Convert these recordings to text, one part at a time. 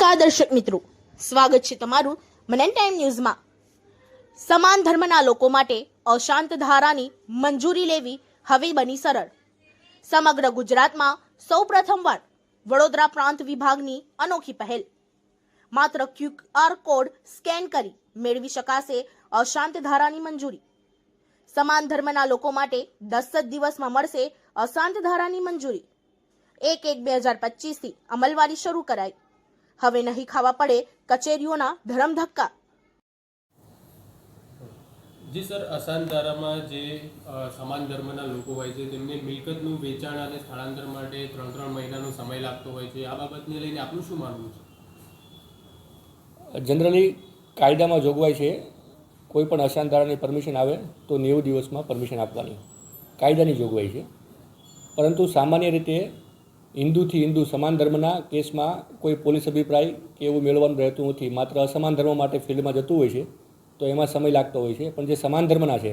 નમસ્કાર દર્શક મિત્રો સ્વાગત છે તમારું મનન ટાઈમ ન્યૂઝમાં. સમાન ધર્મના લોકો માટે અશાંત ધારાની મંજૂરી લેવી હવે બની સરળ. સમગ્ર ગુજરાતમાં સૌ પ્રથમવાર વડોદરા પ્રાંત વિભાગની અનોખી પહેલ. માત્ર ક્યુઆર કોડ સ્કેન કરી મેળવી શકાશે અશાંત ધારાની મંજૂરી. સમાન ધર્મના લોકો માટે દસ જ દિવસમાં મળશે અશાંત ધારાની મંજૂરી. એક એક બે હજાર પચીસથી અમલવારી શરૂ કરાઈ. હવે નહીં ખાવા પડે કચેરીઓના ધરમધક્કા. જી સર અસાન ધારામાં જે સમાન ધર્મના લોકો હોય છે તેમને મિલકતનું વેચાણ અને સ્થળાંતર માટે ત્રણ ત્રણ મહિનાનો સમય લાગતો હોય છે આ બાબતને લઈને આપનું શું માનવું છે? જનરલી કાયદામાં જોગવાઈ છે કોઈ પણ અશાંતધારાની પરમિશન આવે તો નેવું દિવસમાં પરમિશન આપવાની. કાયદાની જોગવાઈ છે. પરંતુ સામાન્ય રીતે હિન્દુથી હિન્દુ સમાન ધર્મના કેસમાં કોઈ પોલીસ અભિપ્રાય કે એવું મેળવવાનું રહેતું નથી. માત્ર અસમાન ધર્મ માટે ફિલ્ડમાં જતું હોય છે તો એમાં સમય લાગતો હોય છે. પણ જે સમાન ધર્મના છે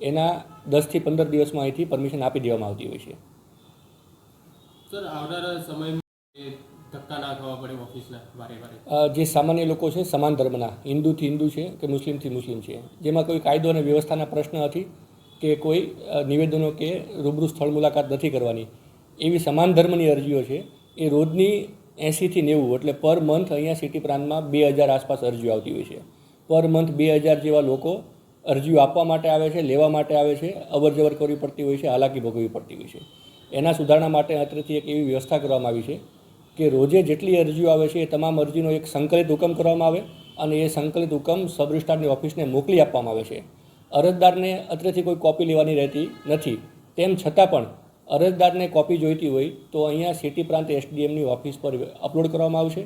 એના દસથી પંદર દિવસમાં અહીંથી પરમિશન આપી દેવામાં આવતી હોય છે. સર આવનારા સમયમાં ધક્કા ના ખાવા પડે ઓફિસના વારે વારે? જે સામાન્ય લોકો છે સમાન ધર્મના હિન્દુથી હિન્દુ છે કે મુસ્લિમથી મુસ્લિમ છે જેમાં કોઈ કાયદો અને વ્યવસ્થાના પ્રશ્ન નથી કે કોઈ નિવેદનો કે રૂબરૂ સ્થળ મુલાકાત નથી કરવાની. એવી સમાન ધર્મની અરજીઓ છે, એ રોજની એંશીથી નેવું, એટલે પર મંથ અહીંયા સિટી પ્રાંતમાં બે હજાર આસપાસ અરજીઓ આવતી હોય છે. પર મંથ બે હજાર જેવા લોકો અરજીઓ આપવા માટે આવે છે, લેવા માટે આવે છે અવર જવર કરવી પડતી હોય છે, હાલાકી ભોગવવી પડતી હોય છે. એના સુધારણા માટે અત્રેથી એક એવી વ્યવસ્થા કરવામાં આવી છે કે રોજે જેટલી અરજીઓ આવે છે, એ તમામ અરજીનો એક સંકલિત હુકમ કરવામાં આવે અને એ સંકલિત હુકમ સબ રજિસ્ટ્રારની ઓફિસને મોકલી આપવામાં આવે છે. અરજદારને અત્રેથી કોઈ કોપી લેવાની રહેતી નથી. તેમ છતાં પણ અરજદારને કોપી જોઈતી હોય તો અહીંયા સિટી પ્રાંત એસડીએમની ઓફિસ પર અપલોડ કરવામાં આવશે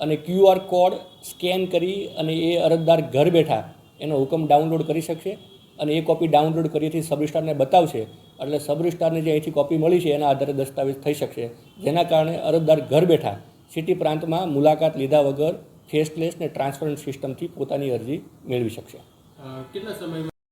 અને ક્યુઆર કોડ સ્કેન કરી અને એ અરજદાર ઘર બેઠા એનો હુકમ ડાઉનલોડ કરી શકશે અને એ કોપી ડાઉનલોડ કરીથી સબ રજિસ્ટ્રારને બતાવશે. એટલે સબ રજિસ્ટ્રારને જે અહીંથી કોપી મળી છે એના આધારે દસ્તાવેજ થઈ શકશે. જેના કારણે અરજદાર ઘર બેઠા સિટી પ્રાંતમાં મુલાકાત લીધા વગર ફેસલેસ ને ટ્રાન્સપરન્ટ સિસ્ટમથી પોતાની અરજી મેળવી શકશે. કેટલા સમયમાં